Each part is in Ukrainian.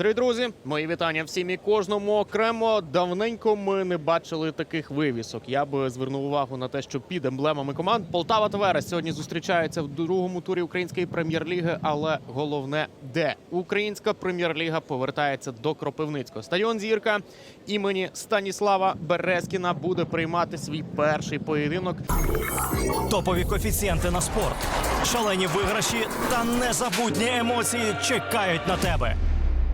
Дорогі друзі, мої вітання всім і кожному окремо. Давненько ми не бачили таких вивісок. Я би звернув увагу на те, що під емблемами команд Полтава та сьогодні зустрічаються в другому турі української прем'єр-ліги. Але головне, де українська прем'єр-ліга повертається до Кропивницького. Стадіон Зірка імені Станіслава Березкіна буде приймати свій перший поєдинок Топові коефіцієнти на спорт, шалені виграші та незабутні емоції чекають на тебе.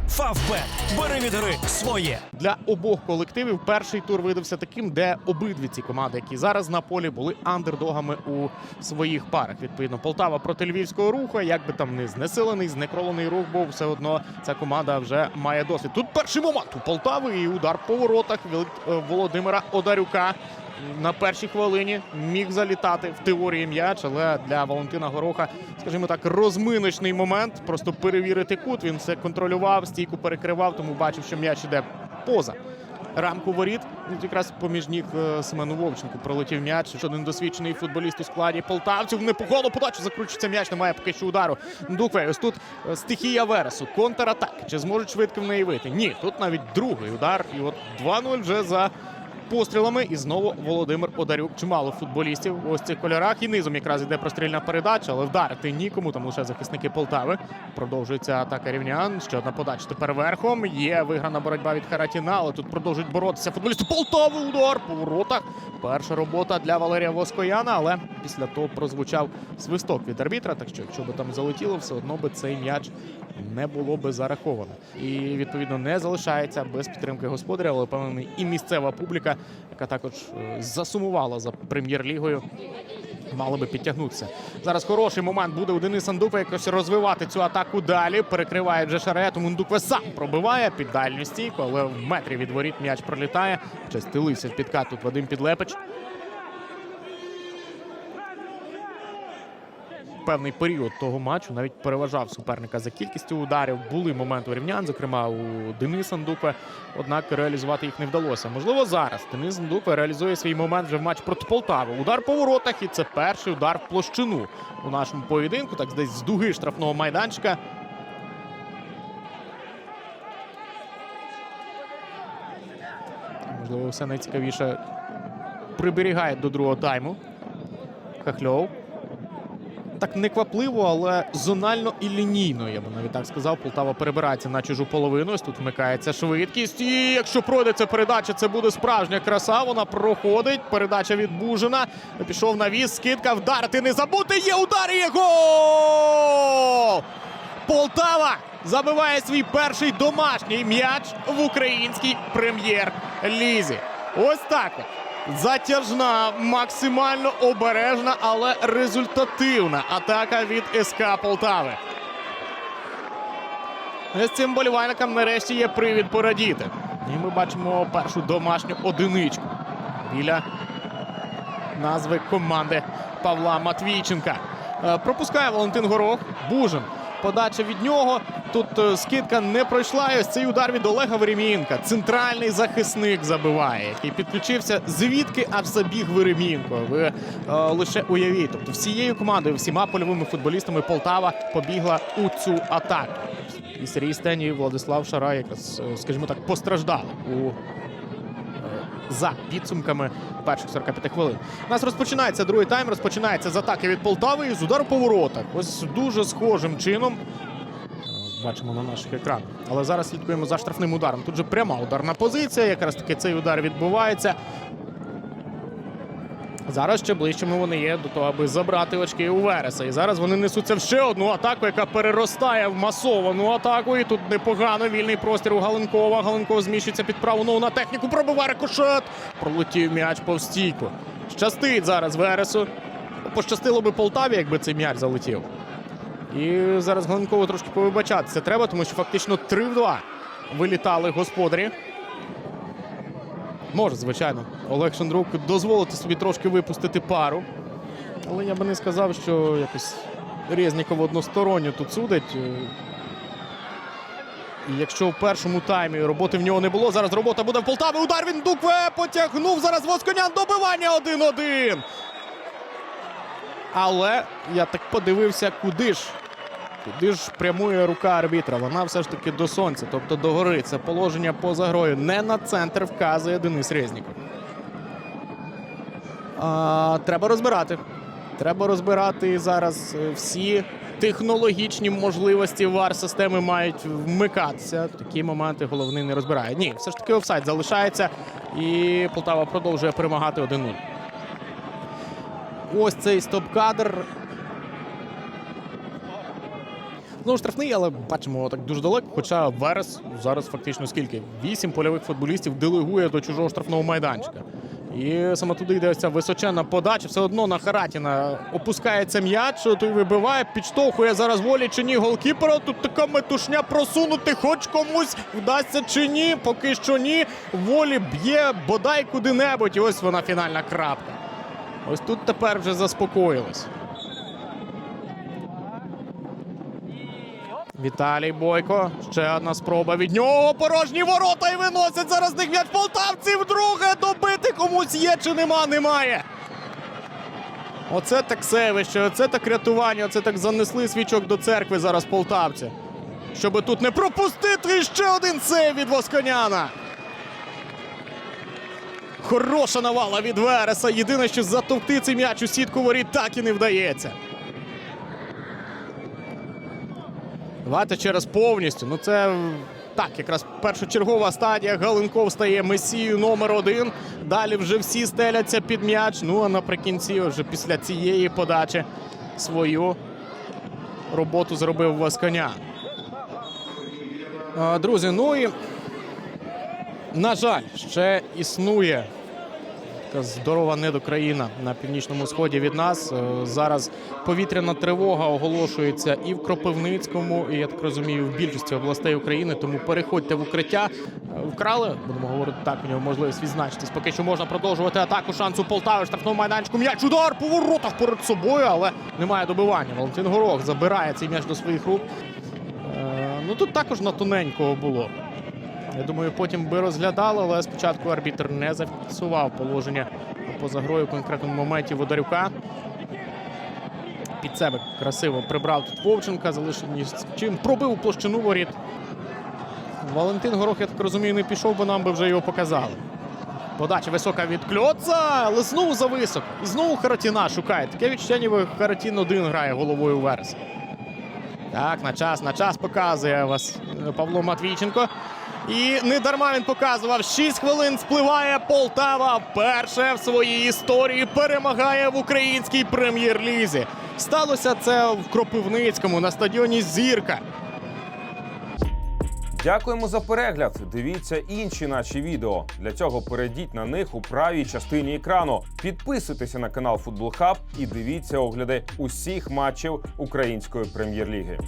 Фавбет. Бери від гри своє. Для обох колективів перший тур видався таким, де обидві ці команди, які зараз на полі, були андердогами у своїх парах. Відповідно, Полтава проти львівського руху. Як би там не знесилений, знекролений рух був, все одно ця команда вже має досвід. Тут перший момент у Полтави і удар по воротах від е, Володимира Одарюка. На першій хвилині міг залітати в теорії м'яч, але для Валентина Гороха, скажімо так, розминочний момент. Просто перевірити кут. Він все контролював, стійку перекривав, тому бачив, що м'яч іде поза рамку воріт. Якраз поміж ніг е, Семену Вовченку пролетів м'яч. Що один досвідчений футболіст у складі полтавців. Непогану подачу закручується м'яч. Немає поки що удару. Дукве. Ось тут е, стихія Вересу. Контратаки. Чи зможуть швидко в неї вийти? Ні, тут навіть другий удар. І от 2-0 вже за. Пострілами і знову Володимир Одарюк. Чимало футболістів у ось цих кольорах. І низом якраз іде прострільна передача, але вдарити нікому. Там лише захисники Полтави. Продовжується атака рівнян. Ще одна подача тепер верхом. Є виграна боротьба від Харатіна, але тут продовжують боротися футболісти. Полтави удар по воротах. Перша робота для Валерія Воскояна, але після того прозвучав свисток від арбітра. Так що, якщо би там залетіло, все одно би цей м'яч не було би зараховано. І відповідно не залишається без підтримки господаря, але впевнений і місцева публіка, яка також е, засумувала за прем'єр-лігою. Мали би підтягнутися. Зараз хороший момент буде у Дениса Ндупа якось розвивати цю атаку далі. Перекриває вже шарету. тому Ндукве сам пробиває під дальню стійку, але в метрі від воріт м'яч пролітає. Частилися в підкат тут Вадим Підлепич. Певний період того матчу навіть переважав суперника за кількістю ударів. Були моменти рівнян, зокрема у Дениса Ндукве, однак реалізувати їх не вдалося. Можливо, зараз Денис Ндукве реалізує свій момент вже в матч проти Полтави. Удар по воротах, і це перший удар в площину у нашому поєдинку. Так десь з дуги штрафного майданчика. Можливо, все найцікавіше приберігає до другого тайму. Хахльов. Так неквапливо, але зонально і лінійно, я би навіть так сказав. Полтава перебирається на чужу половину. Ось тут вмикається швидкість. І якщо пройде ця передача, це буде справжня краса. Вона проходить. Передача від Бужина. Пішов на віз. Скидка вдарити. Не забути. Є удар. і Є гол! Полтава забиває свій перший домашній м'яч в українській прем'єр-лізі. Ось так. Затяжна, максимально обережна, але результативна атака від СК Полтави. З цим болівальникам нарешті є привід порадіти. І ми бачимо першу домашню одиничку біля назви команди Павла Матвійченка. Е, Пропускає Валентин Горох. Бужин. Подача від нього. Тут е, скидка не пройшла. І ось цей удар від Олега Веремієнка. Центральний захисник забиває, який підключився звідки аж забіг Веремієнко. Ви е, лише уявіть. Тобто всією командою, всіма польовими футболістами Полтава побігла у цю атаку. І Сергій Стені, і Владислав Шара, якраз, е, скажімо так, постраждали у за підсумками перших 45 хвилин. У нас розпочинається другий тайм, розпочинається з атаки від Полтави і з удару по воротах. Ось дуже схожим чином. Е, Бачимо на наших екранах. Але зараз слідкуємо за штрафним ударом. Тут же пряма ударна позиція. Якраз таки цей удар відбувається. Зараз ще ближчими вони є до того, аби забрати очки у Вереса. І зараз вони несуться в ще одну атаку, яка переростає в масовану атаку. І тут непогано вільний простір у Галенкова. Галенков зміщується під праву ногу на техніку. Пробиває рикошет. Пролетів м'яч повз стійку. Щастить зараз Вересу. Пощастило би Полтаві, якби цей м'яч залетів. І зараз Галенкову трошки повибачатися треба, тому що фактично 3 в 2 вилітали господарі. Може, звичайно, Олег Шандрук дозволити собі трошки випустити пару. Але я би не сказав, що якось Резніков односторонньо тут судить. І якщо в першому таймі роботи в нього не було, зараз робота буде в Полтаві. Удар він Дукве потягнув. Зараз Восконян добивання 1-1. Але я так подивився, куди ж Куди ж прямує рука арбітра? Вона все ж таки до сонця, тобто до гори. Це положення поза грою. Не на центр вказує Денис Резніков. А, треба розбирати. Треба розбирати зараз е, всі технологічні можливості вар системи мають вмикатися. Такі моменти головний не розбирає. Ні, все ж таки офсайд залишається, і Полтава продовжує перемагати 1-0. Ось цей стоп-кадр. Знову штрафний, але бачимо так дуже далеко. Хоча Верес зараз фактично скільки? Вісім польових футболістів делегує до чужого штрафного майданчика. І саме туди йде ось ця височенна подача. Все одно на Харатіна опускається м'яч, той вибиває, підштовхує зараз волі чи ні голкіпера. Тут така метушня просунути, хоч комусь вдасться чи ні. Поки що ні. Волі б'є бодай куди-небудь. І ось вона фінальна крапка. Ось тут тепер вже заспокоїлись. Віталій Бойко. Ще одна спроба від нього. Порожні ворота і виносять зараз них м'яч полтавців. Друге добити комусь є чи нема, немає. Оце так севище, оце так рятування, оце так занесли свічок до церкви зараз полтавці. Щоби тут не пропустити ще один сейв від Восконяна. Хороша навала від Вереса. Єдине, що затовкти цей м'яч у сітку воріт так і не вдається. Давайте через повністю. Ну це так, якраз першочергова стадія. Галенков стає месією номер один. Далі вже всі стеляться під м'яч. Ну а наприкінці, вже після цієї подачі, свою роботу зробив Васканя. Друзі, ну і на жаль, ще існує здорова недокраїна на північному сході від нас. Е, Зараз повітряна тривога оголошується і в Кропивницькому, і я так розумію, в більшості областей України. Тому переходьте в укриття. Е, Вкрали, будемо говорити так. У нього можливість відзначитись. Поки що можна продовжувати атаку. Шансу Полтави, штрафному майданчику. М'яч удар по воротах перед собою, але немає добивання. Валентин Горох забирає цей м'яч до своїх рук. Е, Ну тут також на тоненького було. Я думаю, потім би розглядали, але спочатку арбітр не зафіксував положення поза грою в конкретному моменті Водарюка. Під себе красиво прибрав тут Вовченка, залишив з чим. Пробив площину воріт. Валентин Горох, я так розумію, не пішов, бо нам би вже його показали. Подача висока від Кльоца, але знову зависоко. І знову Харатіна шукає. Таке відчуття, ніби Харатін один грає головою Верес. Так, на час, на час показує вас Павло Матвійченко. І не дарма він показував. 6 хвилин спливає Полтава. Перше в своїй історії перемагає в українській прем'єр-лізі. Сталося це в Кропивницькому на стадіоні Зірка. Дякуємо за перегляд. Дивіться інші наші відео. Для цього перейдіть на них у правій частині екрану. Підписуйтеся на канал Футбол Хаб і дивіться огляди усіх матчів української прем'єр-ліги.